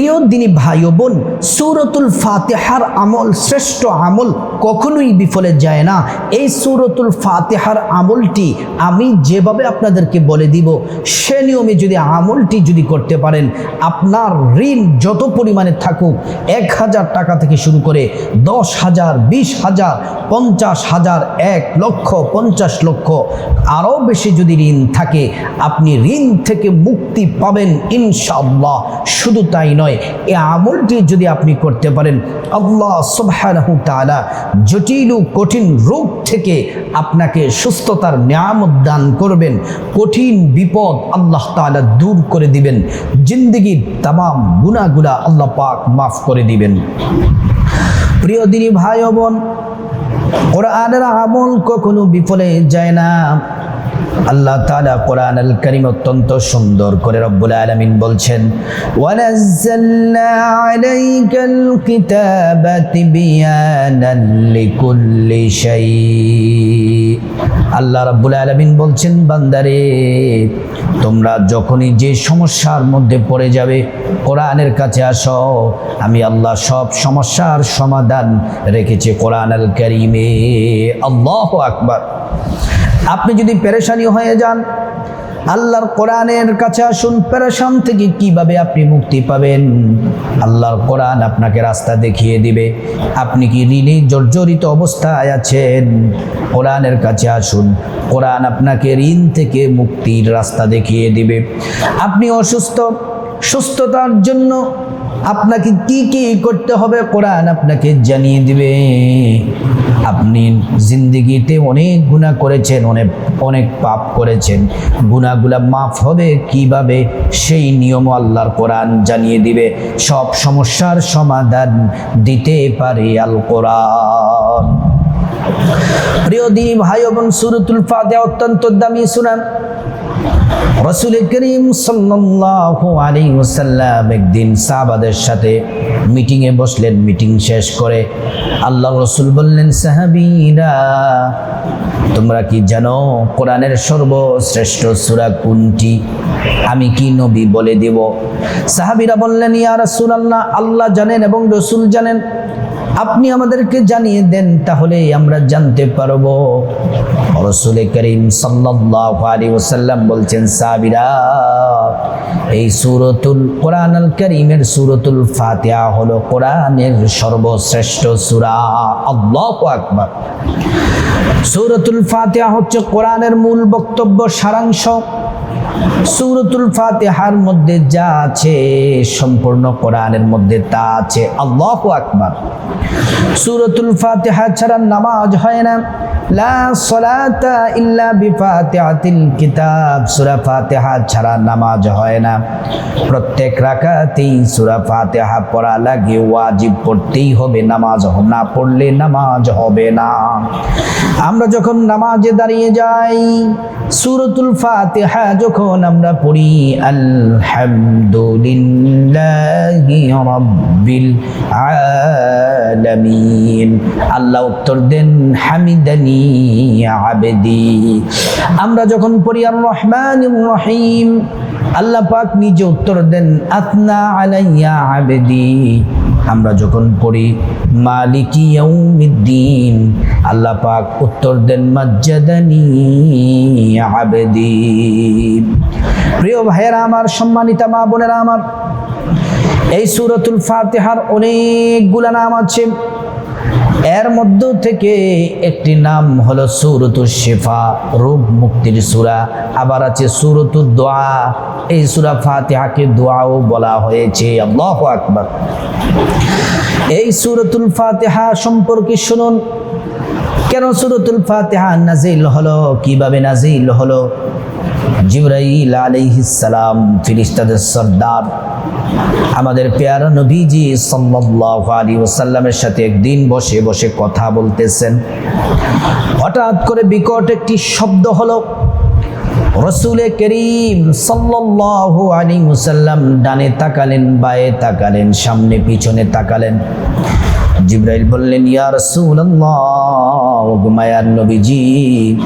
প্রিয় দিনী ভাই বোন, সুরতুল ফাতেহার আমল শ্রেষ্ঠ আমল কখনোই বিফলে যায় না। এই সুরতুল ফাতেহার আমলটি আমি যেভাবে আপনাদেরকে বলে দিব, সে নিয়মে যদি আমলটি যদি করতে পারেন, আপনার ঋণ যত পরিমাণে থাকুক, এক হাজার টাকা থেকে শুরু করে দশ হাজার, বিশ হাজার, পঞ্চাশ হাজার, এক লক্ষ, পঞ্চাশ লক্ষ, আরও বেশি যদি ঋণ থাকে, আপনি ঋণ থেকে মুক্তি পাবেন ইনশাল্লাহ শুধু তাই নয় এই আমলটি যদি আপনি করতে পারেন, আল্লাহ সুবহানাহু তাআলা জটিল, কঠিন রোগ থেকে আপনাকে সুস্থতার নিয়ামত দান করবেন। কঠিন বিপদ আল্লাহ তাআলা দূর করে দিবেন। জিন্দগির তামাম গুনাহগুলা আল্লাহ পাক মাফ করে দিবেন। প্রিয় দিনী ভাই বোন, কোরআনের আমল কখনো বিফলে যায় না। আল্লাহ তাআলা কোরআন আল করিম অত্যন্ত সুন্দর করে রব্বুল আলামিন বলছেন আল্লাহ রাব্বুল আলামিন বলছেন, বান্দারে, তোমরা যখনই যে সমস্যার মধ্যে পড়ে যাবে, কোরআনের কাছে আসো। আমি আল্লাহ সব সমস্যার সমাধান রেখেছি কোরআন আল করিমে। আল্লাহ আকবার। আপনি যদি পেরেশানি হয়ে যান। আল্লাহর কোরআনের কাছে আসুন, পেরেশান থেকে কীভাবে আপনি মুক্তি পাবেন? আল্লাহর কোরআন আপনাকে রাস্তা দেখিয়ে দিবে। আপনি কি ঋণে জর্জরিত অবস্থায় আছেন? কোরআনের কাছে আসুন, কোরআন আপনাকে ঋণ থেকে মুক্তির রাস্তা দেখিয়ে দিবে। আপনি অসুস্থ, সুস্থতার জন্য আপনাকে কি কি করতে হবে? কোরআন আপনাকে জানিয়ে দিবে। আপনি জিন্দিগিতে অনেক গুণা করেছেন, অনেক অনেক পাপ করেছেন। গুণাগুলা মাফ হবে কীভাবে? সেই নিয়ম আল্লাহর কোরআন জানিয়ে দিবে। সব সমস্যার সমাধান দিতে পারে আল কোরআন। প্রিয় দিনী ভাই বোন, সুরতুল ফাতে অত্যন্ত দামি শুনান রসুল করিম সাল্লাল্লাহু আলাইহি ওয়াসাল্লাম একদিন সাহাবাদের সাথে মিটিংয়ে বসলেন, মিটিং শেষ করে আল্লাহ রসুল বললেন, সাহাবীরা, তোমরা কি জানো কোরআনের সর্বশ্রেষ্ঠ সুরা কোনটি? আমি কি নবী বলে দেব? সাহাবীরা বললেন, ইয়া রসুল আল্লাহ আল্লাহ জানেন এবং রসুল জানেন। আপনি আমাদেরকে জানিয়ে দেন, তাহলে আমরা জানতে পারব। রসুল করিম সাল্লাল্লাহু আলাইহি ওয়াসাল্লাম বলছেন সাবিরা এই সুরতুল কোরআন আল করিমের সুরতুল ফাতিহা হলো কোরআনের সর্বশ্রেষ্ঠ সুরা। আল্লাহু আকবার। সূরাতুল ফাতিহা হচ্ছে কোরআনের মূল বক্তব্য, সারাংশ। সূরাতুল ফাতেহার মধ্যে যা আছে, সম্পূর্ণ কোরআনের মধ্যে তা আছে। আল্লাহ আকবার। সুরতুল ফাতেহা ছাড়া নামাজ হয় না। লা সলাতা কিতাব। ছাড়া নামাজ হয় না। প্রত্যেক পড়া লাগে, ওয়াজিব পড়তেই হবে, নামাজ না পড়লে নামাজ হবে না। আমরা যখন নামাজে দাঁড়িয়ে যাই, সূরাতুল ফাতিহা যখন আমরা পড়ি, আলহামদুলিল্লাহি আলামিন। আল্লাহ উত্তর দেন, হামিদানি আবেদি। আমরা যখন পড়ি, আর রহমান রহিম আল্লাহ পাক নিজে উত্তর দেন, আতনা আলাইয়া আবেদি। আমরা যখন পড়ি, মালিকি ইয়াউমিদ্দিন আল্লাহ পাক উত্তর দেন, মাজ্জাদানি আবেদি। প্রিয় ভাইয়েরা আমার, সম্মানিতা মা বোনেরা আমার, এই সুরতুল ফাতিহার অনেকগুলা নাম আছে। এর মধ্য থেকে একটি নাম হলো সুরতুল শেফা রোগ মুক্তির সুরা। আবার আছে সুরতুল দোয়া। এই সুরা ফাতিহাকে দোয়াও বলা হয়েছে। আল্লাহ আকবার। এই সুরতুল ফাতিহা সম্পর্কে শুনুন। কেন সুরতুল ফাতিহা নাজিল হলো? কীভাবে নাজিল হলো? জিব্রাইল আলাইহিসসালাম ফিরিস্তাদের সর্দার। আমাদের পেয়ারা নবীজি সাল্লাল্লাহু আলাইহি ওসাল্লামের সাথে একদিন বসে বসে কথা বলতেছেন। হঠাৎ করে বিকট একটি শব্দ হলো। রসুলে করিম সাল্লাল্লাহু আলাইহি মুসাল্লাম ডানে তাকালেন, বায়ে তাকালেন, সামনে পিছনে তাকালেন। জিব্রাইল বললেন, ইয়া রাসূলুল্লাহ, ও মায়ার নবীজি,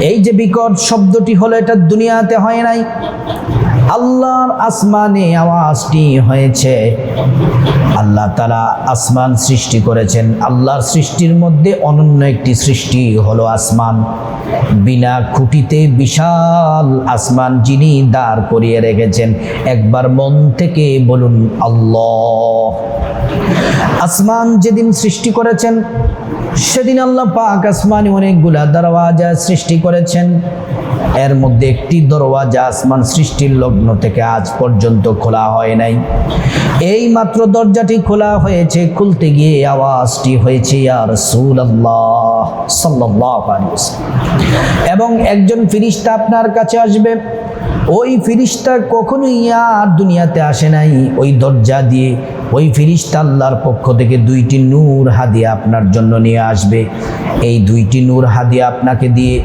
এই যে বিকট শব্দটি হলো, এটা দুনিয়াতে হয় নাই। আল্লাহর আসমানে আওয়াজটি হয়েছে। আল্লাহ তারা আসমান সৃষ্টি করেছেন। আল্লাহর সৃষ্টির মধ্যে অনন্য একটি সৃষ্টি হলো আসমান। বিনা খুঁটিতে বিশাল আসমান যিনি দাঁড় করিয়ে রেখেছেন। একবার মন থেকে বলুন, আল্লাহ। আসমান যেদিন সৃষ্টি করেছেন, সেদিন আল্লাহ পাক আসমানে অনেকগুলা দরওয়াজা সৃষ্টি করেছেন। এর মধ্যে একটি দরওয়াজা আসমান সৃষ্টির লগ্ন থেকে আজ পর্যন্ত খোলা হয় নাই। এই মাত্র দরজাটি খোলা হয়েছে, খুলতে গিয়ে আওয়াজটি হয়েছে আর সুল আল্লাহ সাল্লাহ এবং একজন ফিরিস্তা আপনার কাছে আসবে ওই ফিরিস্তা কখনোই আর দুনিয়াতে আসে নাই। ওই দরজা দিয়ে ওই ফিরিস্তা আল্লাহর পক্ষ থেকে দুইটি নূর হাদিয়া আপনার জন্য নিয়ে আসবে। এই দুইটি নূর হাদিয়া আপনাকে দিয়ে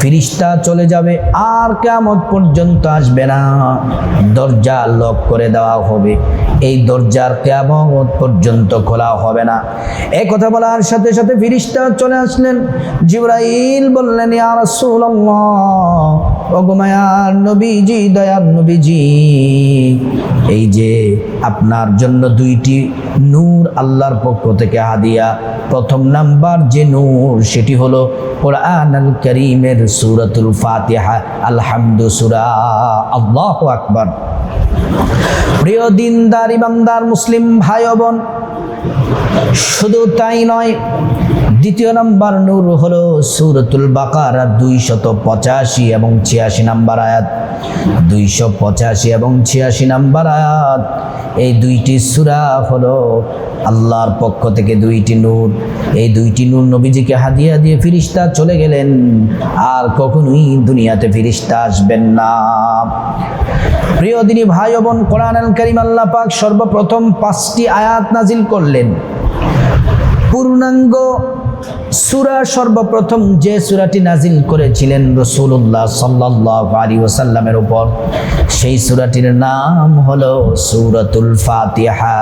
ফিরিস্তা চলে যাবে, আর কেমন পর্যন্ত আসবে না। দরজা লক করে দেওয়া হবে। এই দরজার কেমন পর্যন্ত খোলা হবে না। এই কথা বলার সাথে সাথে ফিরিস্তা চলে আসলেন। জিব্রাইল বললেন, ইয়া ওগমায়ার নবীজি, দয়ার নবীজি। এই যে আপনার জন্য দুইটি নূর আল্লাহর পক্ষ থেকে হাদিয়া। প্রথম নাম্বার যে নূর, সেটি হলো কোরআন আল করিমের সুরাতুল ফাতিহা, আলহামদু সুরা, আল্লাহ আকবার। প্রিয় দিনদার, ইমানদার, মুসলিম ভাই বোন, শুধু তাই নয় দ্বিতীয় নাম্বার নূর হলো সুরতুল বাকার দুইশত পঁচাশি এবং ছিয়াশি নাম্বার আয়াত। দুইশো পঁচাশি এবং ছিয়াশি নাম্বার আয়াত। এই দুইটি সুরা হলো আল্লাহর পক্ষ থেকে দুইটি নূর। এই দুইটি নূর নবীজিকে হাদিয়া দিয়ে ফিরিস্তা চলে গেলেন। আর কখনোই দুনিয়াতে ফিরিস্তা আসবেন না। প্রিয় দিনী ভাই বোন, কোরআন করিম আল্লাহ পাক সর্বপ্রথম পাঁচটি আয়াত নাজিল করলেন। পূর্ণাঙ্গ সুরা সর্বপ্রথম যে সুরাটি নাজিল করেছিলেন রসুল্লাহ সাল্লাহ আলী ওসাল্লামের উপর, সেই সুরাটির নাম হলো সুরাতুল ফাতিহা।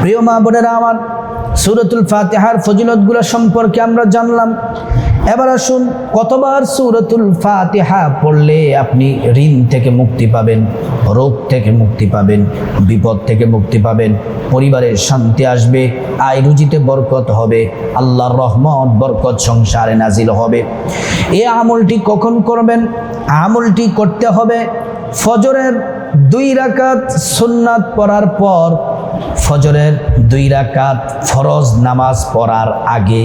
প্রিয় মা বোনেরা, আমার সুরতুল ফাতিহার ফজিলতগুলো সম্পর্কে আমরা জানলাম। এবার আসুন, কতবার সুরতুল ফাতিহা পড়লে আপনি ঋণ থেকে মুক্তি পাবেন? রোগ থেকে মুক্তি পাবেন, বিপদ থেকে মুক্তি পাবেন পরিবারের শান্তি আসবে, আয় রুজিতে বরকত হবে, আল্লাহর রহমত, বরকত সংসারে নাজিল হবে। এ আমলটি কখন করবেন? আমলটি করতে হবে ফজরের দুই রাকাত সুন্নাত পড়ার পর, ফজরের দুই রাকাত ফরজ নামাজ পড়ার আগে,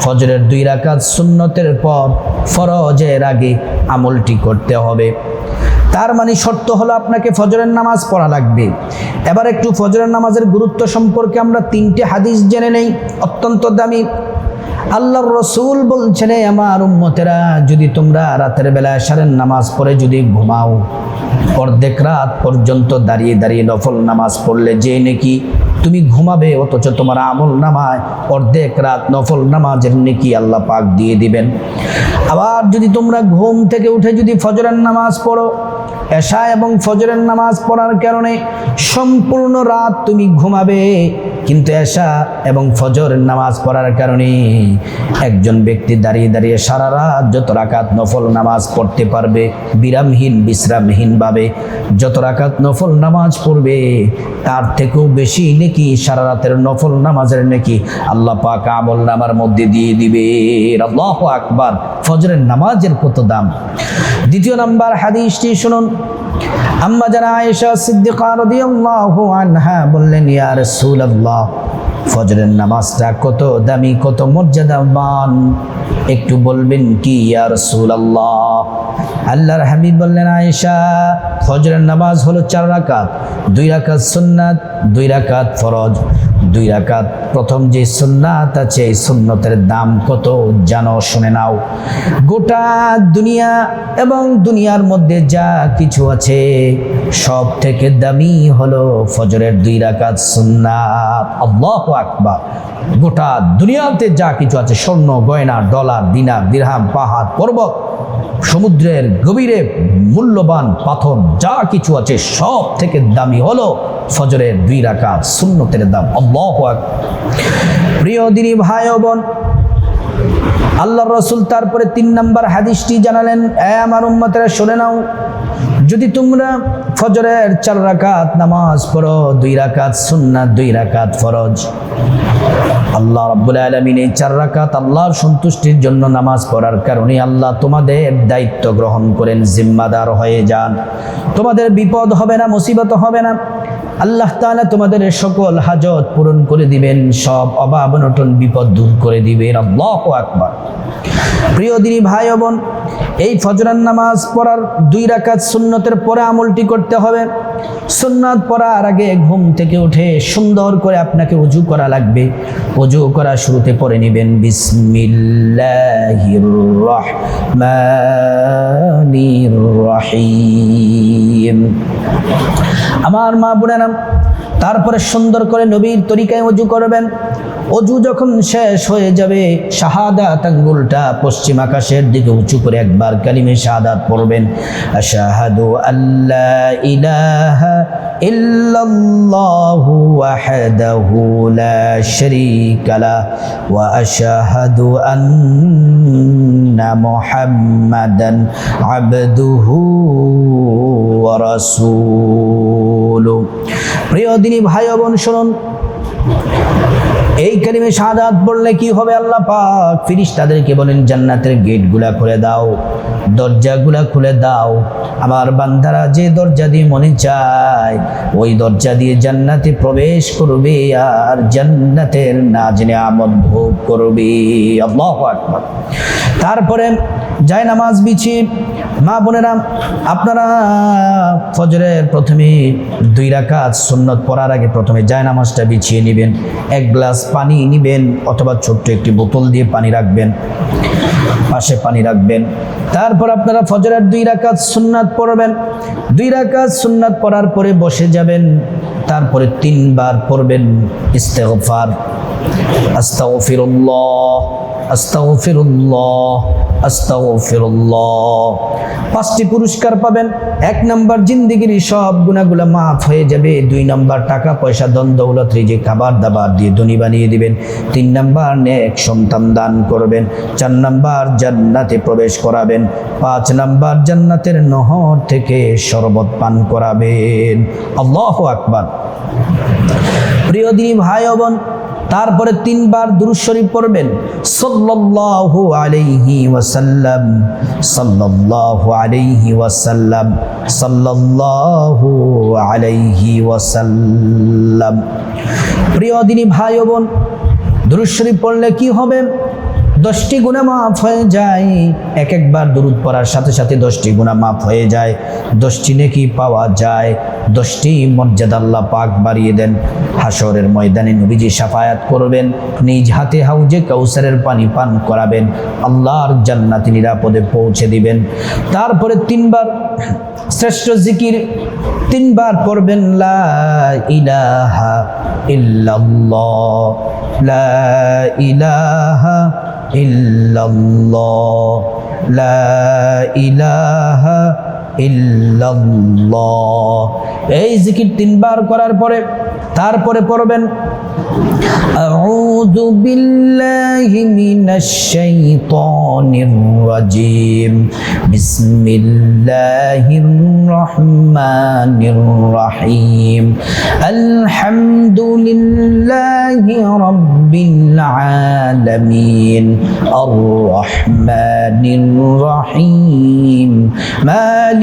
ফজরের দুই রাকাত সুন্নতের পর, ফরজের আগে আমলটি করতে হবে। তার মানে শর্ত হলো আপনাকে ফজরের নামাজ পড়া লাগবে। এবার একটু ফজরের নামাজের গুরুত্ব সম্পর্কে আমরা তিনটে হাদিস জেনে নেই, অত্যন্ত দামি। আল্লাহর রসুল বলছেন, "এ আমার উম্মতেরা, যদি তোমরা রাতের বেলায় সারেন নামাজ পড়ে যদি ঘুমাও, অর্ধেক রাত পর্যন্ত দাঁড়িয়ে দাঁড়িয়ে নফল নামাজ পড়লে যে নাকি তুমি ঘুমাবে, অথচ তোমার আমল নামায় অর্ধেক রাত নফল নামাজের নেকি আল্লাহ পাক দিয়ে দিবেন। আবার যদি তোমরা ঘুম থেকে উঠে যদি ফজরের নামাজ পড়ো, এশা এবং ফজরের নামাজ পড়ার কারণে সম্পূর্ণ রাত তুমি ঘুমাবে কিন্তু এশা এবং ফজরের নামাজ পড়ার কারণে একজন ব্যক্তি দাঁড়িয়ে দাঁড়িয়ে সারা রাত যত রাকাত নফল নামাজ পড়তে পারবে, বিরামহীন বিশ্রামহীনভাবে যত রাকাত নফল নামাজ পড়বে, তার থেকেও বেশি নাকি সারা রাতের নফল নামাজের নাকি আল্লাহ পাক আমল নামার মধ্যে দিয়ে দিবে। আল্লাহ আকবার, ফজরের নামাজের কত দাম? দ্বিতীয় নাম্বার হাদিসটি শুনুন। আম্মা জানা আয়েশা সিদ্দিকা রাদিয়াল্লাহু আনহা বললেন, ইয়া রাসূলুল্লাহ, ফজরের নামাজটা কত দামি, কত মর্যাদাবান। একটু বলবেন কি, ইয়া রাসূলুল্লাহ? আল্লাহর হাবিব বললেন, আয়েশা, ফজরের নামাজ হলো চার রাকাত, দুই রাকাত সুন্নাত, দুই রাকাত ফরজ। দুই রাকাত। প্রথম যে সুন্নাত আছে, এই সুন্নতের দাম কত জানো, শুনে নাও। গোটা দুনিয়া এবং দুনিয়ার মধ্যে যা কিছু আছে, সব থেকে দামি হলো ফজরের দুই রাকাত সুন্নাত। আল্লাহ আকবার। গোটা দুনিয়াতে যা কিছু আছে, স্বর্ণ, গয়না, ডলার, দিনার, দিরহাম, পাহাড়, পর্বত, সমুদ্রের গভীরে মূল্যবান পাথর, যা কিছু আছে, সব থেকে দামি হলো ফজরের দুই রাকাত সুন্নতের দাম। আল্লাহ প্রিয় দিনী ভাই বোন আল্লাহ রসুল তারপরে তিন নম্বর হাদিসটি জানালেন, এ আমার উম্মতেরা, শুনে নাও যদি তোমরা ফজরের চার রাকাত নামাজ পড়ো, দুই রাকাত সুন্নাত, দুই রাকাত ফরজ, আল্লাহ রাব্বুল আলামিন এই চার রাকাত আল্লাহর সন্তুষ্টির জন্য নামাজ পড়ার কারণে আল্লাহ তোমাদের দায়িত্ব গ্রহণ করেন, জিম্মাদার হয়ে যান। তোমাদের বিপদ হবে না, মুসিবত হবে না। আল্লাহ তাআলা তোমাদের সকল হাজত পূরণ করে দিবেন, সব অভাব অনটন বিপদ দূর করে দিবেন। আল্লাহু আকবার। প্রিয় দিনী ভাই বোন, এই ফজরান নামাজ পড়ার দুই রাকাত সুন্নতের পরে আমলটি করতে হবে। সুন্নাত পড়ার আগে ঘুম থেকে উঠে সুন্দর করে আপনাকে উজু করা লাগবে। উজু করা শুরুতে পরে নেবেন রহিম। আমার মা বোনেরা, তারপরে সুন্দর করে নবীর তরিকায় অজু করবেন। অজু যখন শেষ হয়ে যাবে, শাহাদাত আঙ্গুলটা পশ্চিম আকাশের দিকে উঁচু করে একবার কালিমে শাহাদাত পড়বেন। আশাহাদু আল্লাহ ইলাহা ইল্লাল্লাহু ওয়াহদাহু লা শারীকা লা ওয়া আশহাদু আন্না মুহাম্মাদান আবদুহু ওয়া রাসূলুহু প্রিয় দিনী ভাই ও বোন, শুনুন। এই কালিমে শাহাদাত পড়লে কি হবে আল্লাহ পাক? ফিরিস তাদেরকে বলেন, জান্নাতের গেটগুলা খুলে দাও, দরজাগুলা খুলে দাও। আমার বান্ধারা যে দরজা দিয়ে মনে চায়, ওই দরজা দিয়ে জান্নাতে প্রবেশ করবে আর জান্নাতের নাজনে আমদ ভোগ করবে। আল্লাহ তারপরে যায় নামাজ বিছি। মা বোনেরা, আপনারা ফজরের প্রথমে দুই রাকাত সুন্নত পড়ার আগে প্রথমে যায় নামাজটা বিছিয়ে নেবেন, এক গ্লাস পানি নেবেন অথবা ছোট্ট একটি বোতল দিয়ে পানি রাখবেন, পাশে পানি রাখবেন। তারপর আপনারা ফজরের দুই রাকাত সুন্নাত পড়বেন। দুই রাকাত সুন্নাত পড়ার পরে বসে যাবেন, তারপরে তিনবার পড়বেন, ইস্তেগফার। আস্তাগফিরুল্লাহ আস্তাগফিরুল্লাহ। পাঁচটি পুরস্কার পাবেন। এক নাম্বার জিন্দিগির সব গুণাগুলা মাফ হয়ে যাবে। দুই নাম্বার টাকা, পয়সা দন দৌলত খাবার, দাবার দিয়ে ধনী বানিয়ে দিবেন। তিন নাম্বার নেক সন্তান দান করবেন। চার নাম্বার জান্নাতে প্রবেশ করাবেন। পাঁচ নাম্বার জান্নাতের নহর থেকে শরবত পান করাবেন। আল্লাহ আকবার। প্রিয় দিনী ভাই বোন, তারপরে তিনবার দুরুদ শরীফ পড়বেন। সাল্লাল্লাহু আলাইহি ওয়াসাল্লাম সাল্লাল্লাহু আলাইহি ওয়াসাল্লাম সাল্লাল্লাহু আলাইহি ওয়াসাল্লাম। প্রিয় দিনী ভাই বোন, দুরুদ শরীফ পড়লে কি হবে? দশটি গুণা মাফ হয়ে যায়। এক একবার দরুদ পড়ার সাথে সাথে দশটি গুণা মাফ হয়ে যায়। দশটি নেকি পাওয়া যায়। দশটি মর্যাদা আল্লাহ পাক বাড়িয়ে দেন। হাসরের ময়দানে নবীজি সাফায়াত করবেন। নিজ হাতে হাউজে কাউসারের পানি পান করাবেন। আল্লাহর জান্নাতি নিরাপদে পৌঁছে দিবেন। তারপরে তিনবার শ্রেষ্ঠ জিকির তিনবার পড়বেন, লা ইলাহা ইল্লাল্লাহ। লা ইলাহা ইল্লাল্লাহ লা ইলাহা ইল্লাল্লাহ এই জিকির তিনবার করার পরে তারপরে পড়বেন أعوذ بالله من الشيطان الرجيم بسم الله الرحمن الرحيم الحمد لله رب العالمين الرحمن الرحيم مالك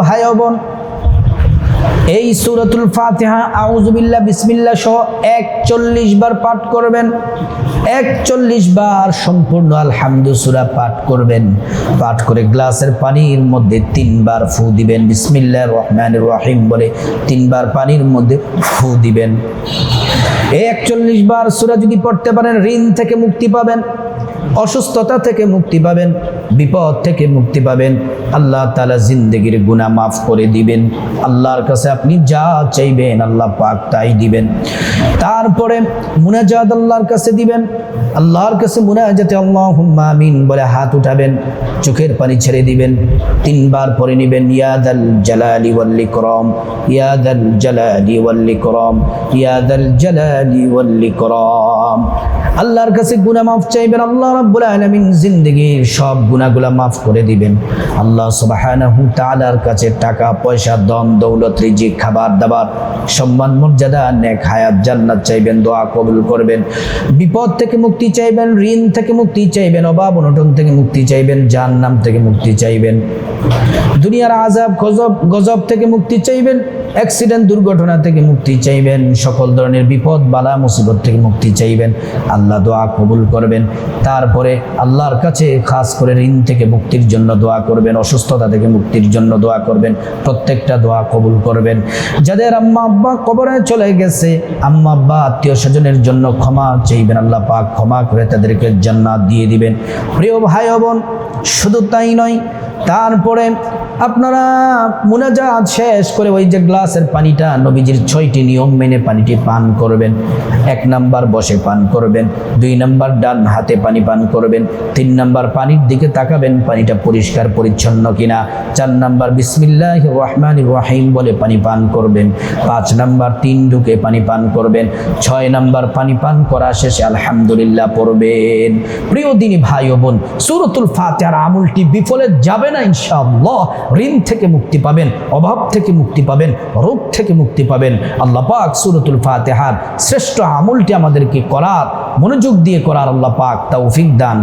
ভাই বোন, এই সুরতুল ফাতেহা আউজুবিল্লাহ বিসমিল্লাহ সহ একচল্লিশ বার পাঠ করবেন। একচল্লিশ বার সম্পূর্ণ আলহামদু সুরা পাঠ করবেন। পাঠ করে গ্লাসের পানির মধ্যে তিনবার ফু দিবেন, বিসমিল্লাহ রহমান রহিম বলে তিনবার পানির মধ্যে ফু দিবেন। একচল্লিশ বার সুরা যদি পড়তে পারেন, ঋণ থেকে মুক্তি পাবেন। অসুস্থতা থেকে মুক্তি পাবেন, বিপদ থেকে মুক্তি পাবেন। আল্লাহ তালা জিন্দগির গুণা মাফ করে দিবেন। আল্লাহর কাছে আপনি যা চাইবেন আল্লাহ পাক তাই দিবেন। তারপরে মুনাজাত আল্লাহর কাছে দিবেন। আল্লাহর কাছে মুনাজাতে আল্লাহ আমিন বলে হাত উঠাবেন, চোখের পানি ছেড়ে দিবেন। তিনবার পরে নিবেন ইয়াদাল জালালি ওয়াল্লি করম ইয়াদাল জালালি ওয়াল্লি করম ইয়াদাল জালালি ওয়াল্লি করম আল্লাহর কাছে গুনাহ মাফ চাইবেন আল্লাহ রাব্বুল আলামিন জিন্দেগির সব গুনাহগুলা মাফ করে দিবেন। আল্লাহ সুবহানাহু তাআলার কাছে টাকা, পয়সা দম দৌলত, রিজিক, খাবার, দাবার, সম্মান, মর্যাদা, নেক হায়াত, জান্নাত চাইবেন, দোয়া কবুল করবেন। বিপদ থেকে মুক্তি চাইবেন, ঋণ থেকে মুক্তি চাইবেন, অভাব অনটন থেকে মুক্তি চাইবেন, জাহান্নাম থেকে মুক্তি চাইবেন। দুনিয়ার আজাব গজব গজব থেকে মুক্তি চাইবেন, অ্যাক্সিডেন্ট, দুর্ঘটনা থেকে মুক্তি চাইবেন, সকল ধরনের বিপদ, বালা, মুসিবত থেকে মুক্তি চাইবেন। আল্লাহ দোয়া কবুল করবেন। তারপরে আল্লাহর কাছে খাস করে ঋণ থেকে মুক্তির জন্য দোয়া করবেন, অসুস্থতা থেকে মুক্তির জন্য দোয়া করবেন, প্রত্যেকটা দোয়া কবুল করবেন। যাদের আম্মা আব্বা কবরে চলে গেছে, আম্মা আব্বা আত্মীয় স্বজনের জন্য ক্ষমা চাইবেন, আল্লাহ পাক ক্ষমা করে তাদেরকে জান্নাত দিয়ে দিবেন। প্রিয় ভাই বোন, শুধু তাই নয়, তারপরে আপনারা মুনাজাত শেষ করে ওই যে গ্লাসের পানিটা নবীজির ছয়টি নিয়ম মেনে পানিটি পান করবেন। এক নাম্বার বসে পান করবেন, দুই নাম্বার ডান হাতে পানি পান করবেন। তিন নাম্বার, পানির দিকে তাকাবেন, পানিটা পরিষ্কার, পরিচ্ছন্ন কিনা। চার নাম্বার বিসমিল্লাহ রহমান রাহিম বলে পানি পান করবেন। পাঁচ নাম্বার, তিন ঢুকে পানি পান করবেন। ছয় নাম্বার, পানি পান করা শেষে আলহামদুলিল্লাহ পড়বেন। প্রিয় দিনী ভাই ও বোন, সুরতুল ফাতেহার আমলটি বিফলে যাবে না ইনশাআল্লাহ। ঋণ থেকে মুক্তি পাবেন, অভাব থেকে মুক্তি পাবেন, রোগ থেকে মুক্তি পাবেন। আল্লাহ পাক সুরতুল ফাতেহার শ্রেষ্ঠ আমলটি আমাদেরকে করার, মনোযোগ দিয়ে করার আল্লাহ পাক তৌফিক দান